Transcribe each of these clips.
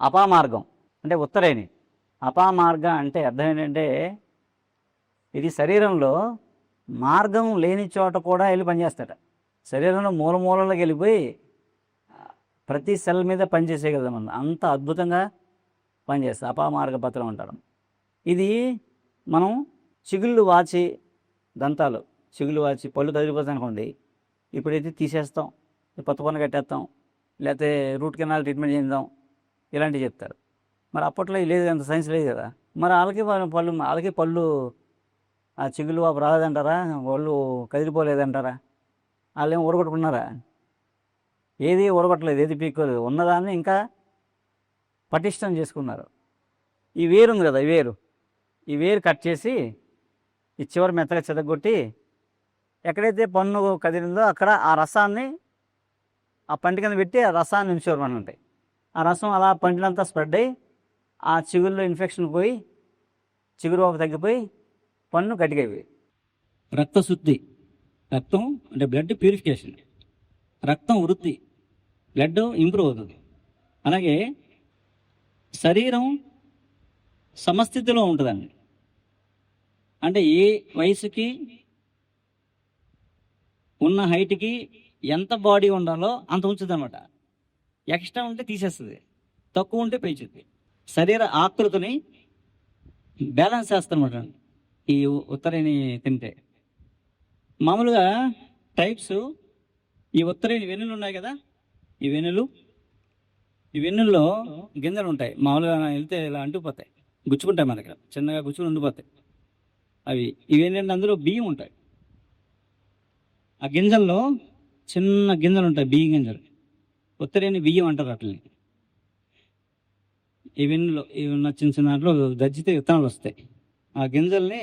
అపామార్గం. అంటే ఉత్తరేణి. అపామార్గ అంటే అర్థం ఏంటంటే ఇది శరీరంలో మార్గం లేని చోట కూడా వెళ్ళి పనిచేస్తాడు శరీరంలో మూల మూలలోకి వెళ్ళిపోయి ప్రతి సెల్ మీద పనిచేసేయగలం మనం. అంత అద్భుతంగా పనిచేస్తుంది అపామార్గ పత్రం అంటాడు ఇది మనం చిగుళ్ళు వాచి దంతాలు. చిగుళ్ళు వాచి పళ్ళు తగిలిపోతాయి అనుకోండి. ఇప్పుడైతే తీసేస్తాం. కొత్త కట్టేస్తాం. లేకపోతే రూట్ కెనాల్ ట్రీట్మెంట్ చేద్దాం. ఇలాంటివి చెప్తారు. మరి అప్పట్లో లేదు అంత సైన్స్ లేదు కదా. మరి వాళ్ళకి పళ్ళు వాళ్ళకి పళ్ళు ఆ చిగులు వాపు రాలేదంటారా? వాళ్ళు కదిలిపోలేదంటారా? వాళ్ళు ఏం ఊరగొట్టుకున్నారా? ఏది ఊరగొట్టలేదు ఏది పీక్కోలేదు. ఉన్నదాన్ని ఇంకా పటిష్టం చేసుకున్నారు. ఈ వేరు ఉంది కదా ఈ వేరు. ఈ వేరు కట్ చేసి ఈ చివరి మెత్తగా చెదగొట్టి ఎక్కడైతే పన్ను కదిలిందో అక్కడ ఆ రసాన్ని ఆ పంటి కింద పెట్టి ఆ రసాన్ని ఉంచేవారు ఉంటాయి ఆ రసం అలా పండ్లంతా స్ప్రెడ్ అయ్యి ఆ చిగురులో ఇన్ఫెక్షన్ పోయి చిగురు వాపు తగ్గిపోయి పన్ను గట్టిగైపోయి. రక్తశుద్ధి. రక్తం అంటే బ్లడ్ ప్యూరిఫికేషన్. రక్తం వృద్ధి. బ్లడ్ ఇంప్రూవ్ అవుతుంది. అలాగే శరీరం సమస్థితిలో ఉంటుందండి. అంటే ఏ వయసుకి ఉన్న హైట్కి ఎంత బాడీ ఉండాలో అంత ఉంచుతుంది అనమాట ఎక్స్ట్రా ఉంటే తీసేస్తుంది. తక్కువ ఉంటే పెంచుద్ది. శరీర ఆకృతిని బ్యాలెన్స్ చేస్తారనమాట ఈ ఉత్తరేణి తింటే. మామూలుగా టైప్స్ ఈ ఉత్తరేణి వెన్నులు ఉన్నాయి కదా? ఈ వెన్నులు ఈ వెన్నుల్లో గింజలు ఉంటాయి. మామూలుగా వెళ్తే ఇలా అంటుపోతాయి గుచ్చుకుంటాయి మన దగ్గర. చిన్నగా గుచ్చుకుని ఉండిపోతాయి. అవి ఇవి అందులో బియ్యం ఉంటాయి. ఆ గింజల్లో చిన్న గింజలు ఉంటాయి బియ్యం గింజలు. ఉత్తరేణి బియ్యం అంటారు వాటిని ఈ వెన్నులో ఇవి ఉన్న చిన్న చిన్న దాంట్లో దజ్జితే విత్తనాలు వస్తాయి. ఆ గింజల్ని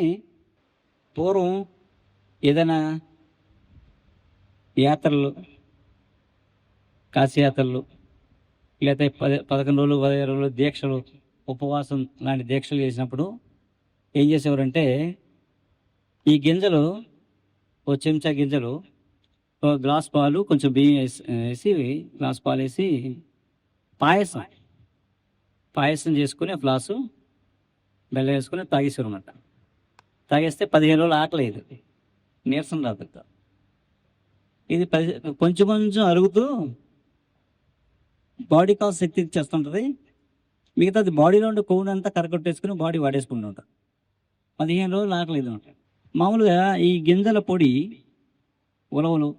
పూర్వం ఏదైనా యాత్రలు కాశీయాత్రలు లేకపోతే పది పదకొండు రోజులు పదిహేను రోజులు దీక్షలు ఉపవాసం లాంటి దీక్షలు చేసినప్పుడు ఏం చేసేవారంటే ఈ గింజలు ఓ చెంచా గింజలు గ్లాస్ పాలు కొంచెం బియ్యం వేసి వేసి గ్లాస్ పాలు వేసి పాయసం పాయసం చేసుకుని ఆ గ్లాసు బెల్లం వేసుకుని తాగేసారు అనమాట తాగేస్తే పదిహేను రోజులు ఆకలేదు. నీరసం రాదు ఇది పది కొంచెం కొంచెం అరుగుతూ బాడీ కాల్ శక్తి ఇచ్చేస్తుంటుంది మిగతాది బాడీలో ఉండే కొవ్వుని అంతా కరగొట్టేసుకుని బాడీ వాడేసుకుంటూ ఉంటాం పదిహేను రోజులు ఆకలేదు. అనమాట మామూలుగా ఈ గింజల పొడి ఉలవలు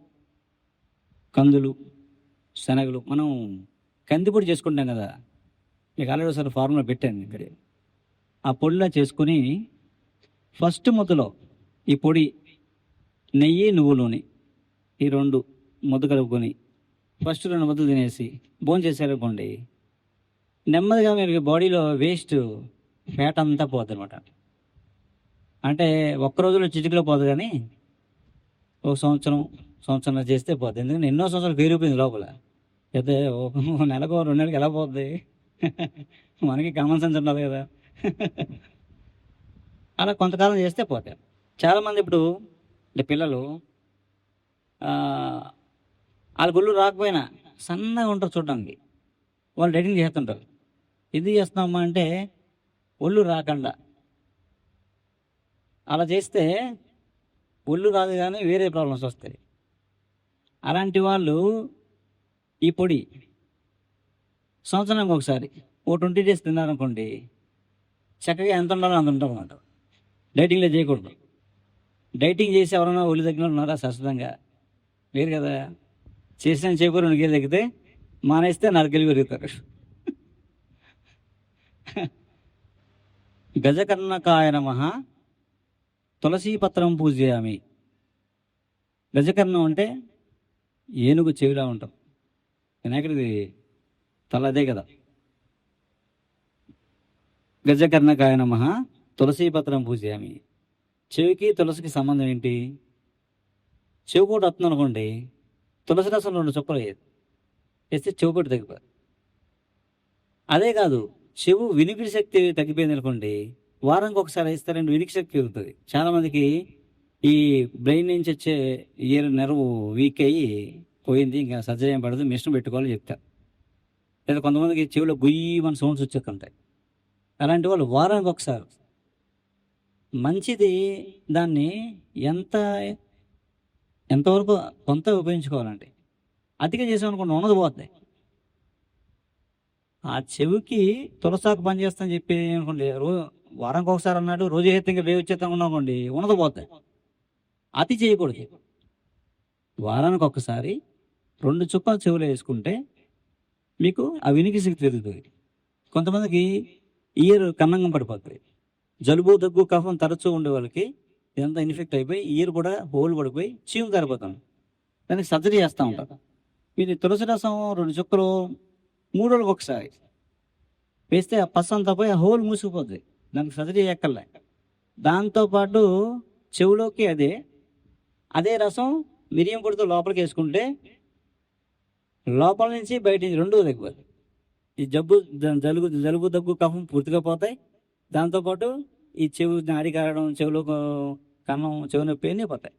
కందులు శనగలు మనం కందిపొడి చేసుకుంటాం కదా. మీకు ఆల్రెడీ ఒకసారి ఫార్ములా పెట్టాను ఇక్కడ. ఆ పొడిలా చేసుకొని ఫస్ట్ ముద్దలో ఈ పొడి నెయ్యి నువ్వులోని ఈ రెండు ముద్ద కలుపుకొని ఫస్ట్ రెండు ముద్దలు తినేసి భోజనం చేశారనుకోండి నెమ్మదిగా మీరు బాడీలో వేస్ట్ ఫ్యాట్ అంతా పోతుంది అనమాట అంటే ఒక్క రోజులో చిటికలో పోదు కానీ ఒక సంవత్సరం సంవత్సరం చేస్తే పోతుంది ఎందుకంటే ఎన్నో సంవత్సరాలు పేరుపోయింది లోపల. అయితే ఒక నెలకు రెండు నెలలకు ఎలా పోతుంది మనకి కామన్ సెన్స్ ఉండదు కదా. అలా కొంతకాలం చేస్తే పోతాయి చాలామంది ఇప్పుడు అంటే పిల్లలు వాళ్ళ గుళ్ళు రాకపోయినా సన్నగా ఉంటారు చూడడానికి. వాళ్ళు డైటింగ్ చేస్తుంటారు. ఇది చేస్తున్నామా అంటే ఒళ్ళు రాకుండా. అలా చేస్తే ఒళ్ళు రాదు కానీ వేరే ప్రాబ్లమ్స్ వస్తాయి. అలాంటి వాళ్ళు ఈ పొడి సంవత్సరానికి ఒకసారి ఓ ట్వంటీ డేస్ తిన్నారనుకోండి చక్కగా ఎంత ఉండాలో అంత ఉంటాం అన్నమాట డైటింగ్లో చేయకూడదు. డైటింగ్ చేసి ఎవరైనా ఒళ్ళు తగ్గిన ఉన్నారా శాశ్వతంగా? లేరు కదా. చేసిన చేయకూడదు రెండు కేజీలు తగ్గితే మానేస్తే నాలుగు పెరుగుతారు. గజకర్ణకాయ నమ. తులసీపత్రం పూజయామి గజకర్ణం అంటే ఏనుగు చెవిలా ఉంటాం. వినాయకుడిది తల అదే కదా. గజకర్ణకాయ నమ తులసీపత్రం పూజయామి చెవికి తులసికి సంబంధం ఏంటి? చెవి కూడా వస్తుంది అనుకోండి తులసి రసం రెండు చుక్కలు వేయదు వేస్తే చెవి కూడా తగ్గిపోదు. అదే కాదు చెవు వినికిడి శక్తి తగ్గిపోయింది అనుకోండి వారానికి ఒకసారి ఇస్తారండి వినికిడి శక్తి చాలామందికి ఈ బ్రెయిన్ నుంచి వచ్చే ఇయర్ నెరవు వీక్ అయ్యి పోయింది ఇంకా సర్జరీ ఏం పడదు మిషన్ పెట్టుకోవాలని చెప్తారు. లేదా కొంతమందికి చెవిలో గుయ్యి మన సౌండ్స్ వచ్చేస్తుంటాయి అలాంటి వాళ్ళు వారానికి ఒకసారి. మంచిది దాన్ని ఎంత ఎంతవరకు కొంత ఉపయోగించుకోవాలండి అతిగా చేసామనుకోండి ఉన్నది పోతుంది. ఆ చెవికి తులసాకు పనిచేస్తాని చెప్పి అనుకోండి రో వారానికి ఒకసారి అన్నాడు రోజు హెత్తంగా వేవచ్చేతం ఉన్నానుకోండి ఉన్నది పోతాయి. అతి చేయకూడదు. వారానికి ఒకసారి రెండు చుక్కలు చెవులు వేసుకుంటే మీకు ఆ వినికి శక్తి పెరుగుతుంది. కొంతమందికి ఇయర్ కన్నంగం పడిపోతుంది. జలుబు దగ్గు కఫం తరచూ ఉండే వాళ్ళకి ఇదంతా ఇన్ఫెక్ట్ అయిపోయి ఇయర్ కూడా హోల్ పడిపోయి చీము తరిపోతాం దానికి సర్జరీ చేస్తూ ఉంటారు. ఇది తులసి రసం రెండు చుక్కలు మూడు రోజులకు ఒకసారి వేస్తే ఆ పస్ అంతా పోయి ఆ హోల్ మూసుకుపోద్ది. దానికి సర్జరీ ఎక్కర్లే. దాంతోపాటు చెవులోకి అదే అదే రసం మిరియం పొడితో లోపలికి వేసుకుంటే లోపల నుంచి బయట నుంచి రెండు తగ్గిపోతుంది ఈ జబ్బు జలుబు జలుబు దగ్గు కఫం పూర్తిగా పోతాయి. దాంతోపాటు ఈ చెవు నాడి కారడం చెవులో కన్నం చెవు నొప్పి అన్నీ పోతాయి.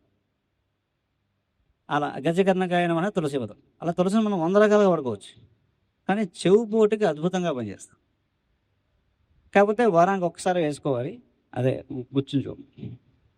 అలా గజకర్ణకాయనం అనేది తులసి పదం అలా తులసిని మనం వంద రకాలుగా వాడుకోవచ్చు. కానీ చెవు పోటుకి అద్భుతంగా పనిచేస్తాం. కాకపోతే వారానికి ఒకసారి వేసుకోవాలి. అదే గుర్తుంచు